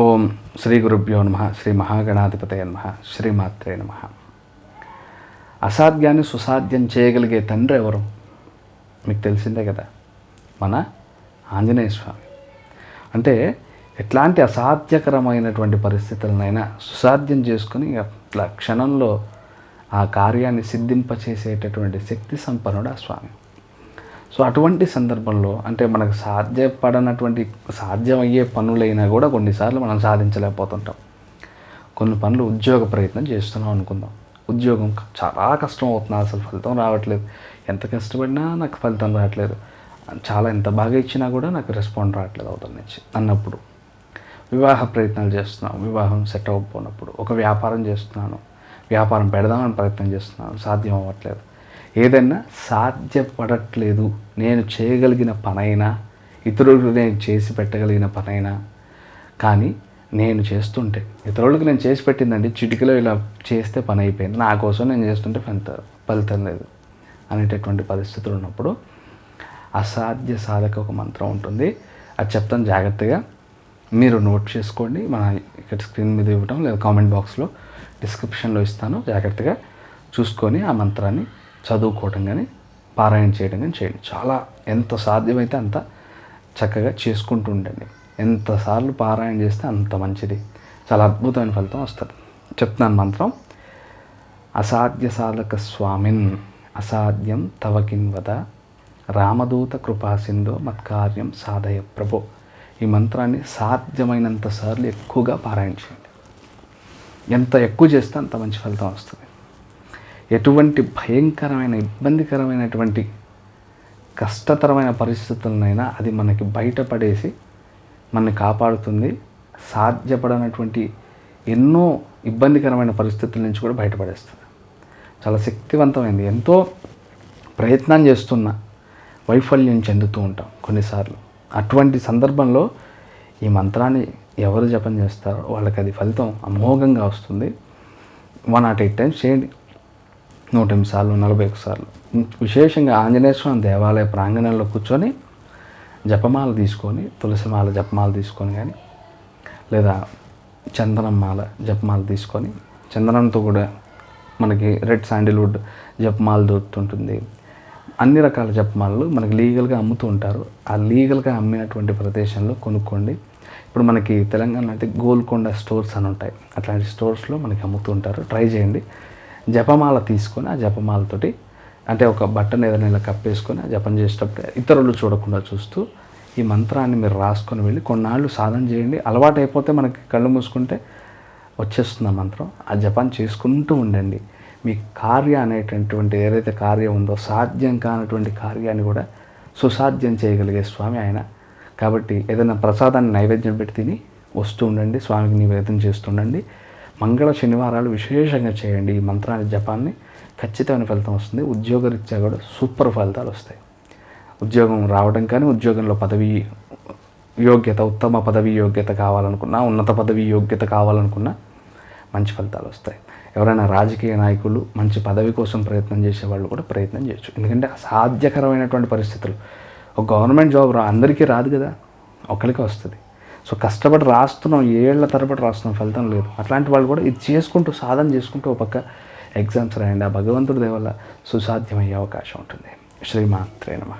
ఓం శ్రీ గురుభ్యో నమ శ్రీ మహాగణాధిపతయ నమ శ్రీమాత్రే నమ. అసాధ్యాన్ని సుసాధ్యం చేయగలిగే తండ్రి ఎవరు? మీకు తెలిసిందే కదా మన ఆంజనేయ స్వామి. అంటే ఎట్లాంటి అసాధ్యకరమైనటువంటి పరిస్థితులనైనా సుసాధ్యం చేసుకుని ఇట్లా క్షణంలో ఆ కార్యాన్ని సిద్ధింపచేసేటటువంటి శక్తి సంపన్నుడు ఆ స్వామి. సో అటువంటి సందర్భంలో అంటే మనకు సాధ్యపడనటువంటి సాధ్యమయ్యే పనులైనా కూడా కొన్నిసార్లు మనం సాధించలేకపోతుంటాం. కొన్ని పనులు ఉద్యోగ ప్రయత్నం చేస్తున్నాం అనుకుందాం. ఉద్యోగం చాలా కష్టం అవుతుంది అసలు ఫలితం రావట్లేదు. ఎంత కష్టపడినా నాకు ఫలితం రావట్లేదు. చాలా ఎంత బాగా ఇచ్చినా కూడా నాకు రెస్పాండ్ రావట్లేదు అవతల నుంచి అన్నప్పుడు. వివాహ ప్రయత్నాలు చేస్తున్నాం వివాహం సెట్ అవ్వకపోయినప్పుడు ఒక వ్యాపారం చేస్తున్నాను. వ్యాపారం పెడదామని ప్రయత్నం చేస్తున్నాను. సాధ్యం అవ్వట్లేదు. ఏదైనా సాధ్యపడట్లేదు. నేను చేయగలిగిన పనైనా ఇతరులకు నేను చేసి పెట్టగలిగిన పనైనా కానీ నేను చేస్తుంటే ఇతరులకు నేను చేసి పెట్టిందండి చిటికలో ఇలా చేస్తే పని అయిపోయింది. నా కోసం నేను చేస్తుంటే ఫలిత ఫలితం లేదు అనేటటువంటి పరిస్థితులు ఉన్నప్పుడు అసాధ్య సాధక ఒక మంత్రం ఉంటుంది. అది చెప్తాను జాగ్రత్తగా. మీరు నోట్ చేసుకోండి. మన ఇక్కడ స్క్రీన్ మీద ఇవ్వటం లేదా కామెంట్ బాక్స్లో డిస్క్రిప్షన్లో ఇస్తాను. జాగ్రత్తగా చూసుకొని ఆ మంత్రాన్ని చదువుకోవటం కానీ పారాయణ చేయడం కానీ చేయండి. చాలా ఎంత సాధ్యమైతే అంత చక్కగా చేసుకుంటూ ఉండండి. ఎంతసార్లు పారాయణ చేస్తే అంత మంచిది. చాలా అద్భుతమైన ఫలితం వస్తుంది. చెప్తున్నాను మంత్రం. అసాధ్య సాధక స్వామిన్ అసాధ్యం తవకిన్వద రామదూత కృపాసింధో మత్కార్యం సాధయ ప్రభో. ఈ మంత్రాన్ని సాధ్యమైనంత సార్లు ఎక్కువగా పారాయణ చేయండి. ఎంత ఎక్కువ చేస్తే అంత మంచి ఫలితం వస్తుంది. ఎటువంటి భయంకరమైన ఇబ్బందికరమైనటువంటి కష్టతరమైన పరిస్థితులనైనా అది మనకి బయటపడేసి మనని కాపాడుతుంది. సాధ్యపడనటువంటి ఎన్నో ఇబ్బందికరమైన పరిస్థితుల నుంచి కూడా బయటపడేస్తుంది. చాలా శక్తివంతమైంది. ఎంతో ప్రయత్నం చేస్తున్న వైఫల్యం చెందుతూ ఉంటాం కొన్నిసార్లు. అటువంటి సందర్భంలో ఈ మంత్రాన్ని ఎవరు జపం చేస్తారో వాళ్ళకి అది ఫలితం అమోఘంగా వస్తుంది. వన్ నాట్ ఎయిట్ టైమ్స్ చేయండి. నూట ఎనిమిది సార్లు నలభై ఒక సార్లు. విశేషంగా ఆంజనేయ స్వామి దేవాలయ ప్రాంగణంలో కూర్చొని జపమాల తీసుకొని తులసిమాల జపమాల తీసుకొని కానీ లేదా చందనం మాల జపమాల తీసుకొని చందనంతో కూడా మనకి రెడ్ శాండిల్వుడ్ జపమాల దొరుకుతుంటుంది. అన్ని రకాల జపమాలలు మనకి లీగల్గా అమ్ముతూ ఉంటారు. ఆ లీగల్గా అమ్మినటువంటి ప్రదేశంలో కొనుక్కోండి. ఇప్పుడు మనకి తెలంగాణ అంటే గోల్కొండ స్టోర్స్ అని ఉంటాయి. అట్లాంటి స్టోర్స్లో మనకి అమ్ముతూ ఉంటారు. ట్రై చేయండి. జపమాల తీసుకొని ఆ జపమాలతోటి అంటే ఒక బట్టను ఏదైనా ఇలా కప్పేసుకొని ఆ జపం చేసేటప్పుడు ఇతరులు చూడకుండా చూస్తూ ఈ మంత్రాన్ని మీరు రాసుకొని వెళ్ళి కొన్నాళ్ళు సాధన చేయండి. అలవాటు అయిపోతే మనకి కళ్ళు మూసుకుంటే వచ్చేస్తుంది ఆ మంత్రం. ఆ జపం చేసుకుంటూ ఉండండి. మీ కార్య అనేటటువంటి ఏదైతే కార్యం ఉందో సాధ్యం కానటువంటి కార్యాన్ని కూడా సుసాధ్యం చేయగలిగే స్వామి ఆయన. కాబట్టి ఏదైనా ప్రసాదాన్ని నైవేద్యం పెట్టి తిని వస్తూ ఉండండి. స్వామికి నివేదన చేస్తుండండి మంగళ శనివారాలు విశేషంగా చేయండి. ఈ మంత్రాన్ని జపాన్ని ఖచ్చితమైన ఫలితం వస్తుంది. ఉద్యోగరీత్యా కూడా సూపర్ ఫలితాలు వస్తాయి. ఉద్యోగం రావడం కానీ ఉద్యోగంలో పదవి యోగ్యత ఉత్తమ పదవి యోగ్యత కావాలనుకున్నా ఉన్నత పదవి యోగ్యత కావాలనుకున్నా మంచి ఫలితాలు వస్తాయి. ఎవరైనా రాజకీయ నాయకులు మంచి పదవి కోసం ప్రయత్నం చేసే వాళ్ళు కూడా ప్రయత్నం చేయొచ్చు. ఎందుకంటే అసాధ్యకరమైనటువంటి పరిస్థితులు. ఒక గవర్నమెంట్ జాబ్ రా అందరికీ రాదు కదా. ఒకరికి వస్తుంది. సో కష్టపడి రాస్తున్నాం ఏళ్ళ తరబడి రాస్తున్నాం ఫలితం లేదు. అట్లాంటి వాళ్ళు కూడా ఇది చేసుకుంటూ సాధన చేసుకుంటూ ఒక పక్క ఎగ్జామ్స్ రాయండి. ఆ భగవంతుడి వల్ల సుసాధ్యమయ్యే అవకాశం ఉంటుంది. శ్రీమాత్రే నమ.